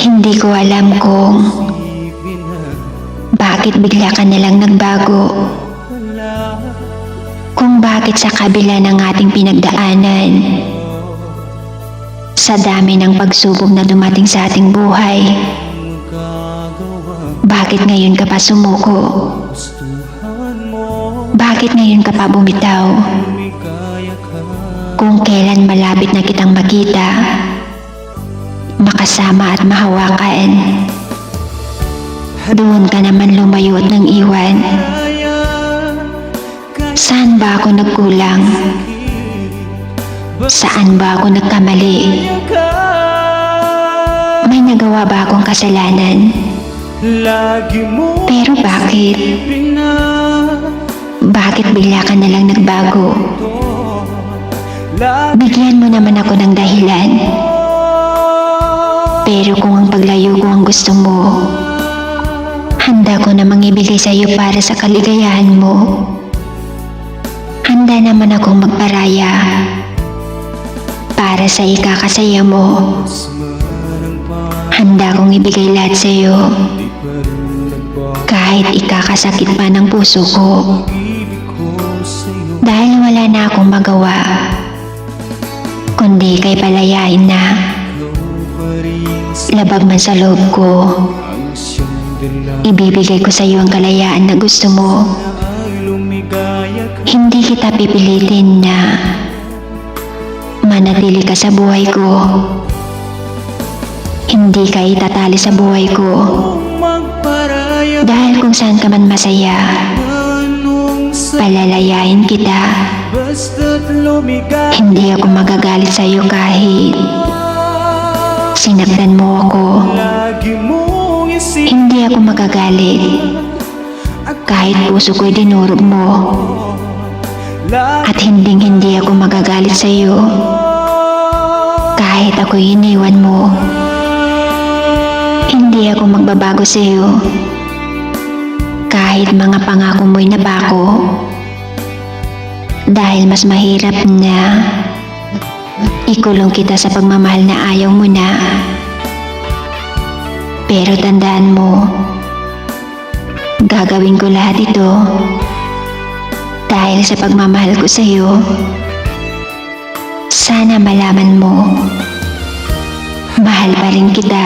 Hindi ko alam kung bakit bigla ka nalang nagbago. Kung bakit sa kabila ng ating pinagdaanan, sa dami ng pagsubok na dumating sa ating buhay, bakit ngayon ka pa sumuko? Bakit ngayon ka pa bumitaw? Kung kailan malapit na kitang makita, makasama at mahawakan. Doon ka naman lumayo at nang iwan. Saan ba ako nagkulang? Saan ba ako nagkamali? May nagawa ba akong kasalanan? Pero bakit? Bakit bigla ka nalang nagbago? Bigyan mo naman ako ng dahilan. Pero kung ang paglayo ko ang gusto mo, handa ko namang ibigay sa iyo para sa kaligayahan mo. Handa naman akong magparaya para sa ikakasaya mo. Handa kong ibigay lahat sa iyo kahit ikakasakit pa ng puso ko. Dahil wala na akong magawa, kundi kay palayain na labag man sa loob ko. Ibibigay ko sa iyo ang kalayaan na gusto mo. Hindi kita pipilitin na manatili ka sa buhay ko. Hindi ka itatali sa buhay ko. Dahil kung saan ka man masaya, palalayain kita. Hindi ako magagalit sa iyo kahit sinaktan mo ako. Hindi ako magagalit kahit puso ko'y dinurog mo. At hinding hindi ako magagalit sa iyo kahit ako'y iniwan mo. Hindi ako magbabago sa iyo kahit mga pangako mo'y nabako. Dahil mas mahirap na ikulong kita sa pagmamahal na ayaw mo na. Pero tandaan mo, gagawin ko lahat ito dahil sa pagmamahal ko sa iyo. Sana malaman mo, mahal pa rin kita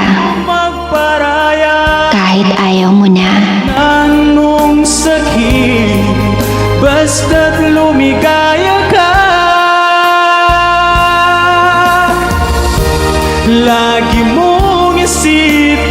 kahit ayaw mo na. Lagi mong isipin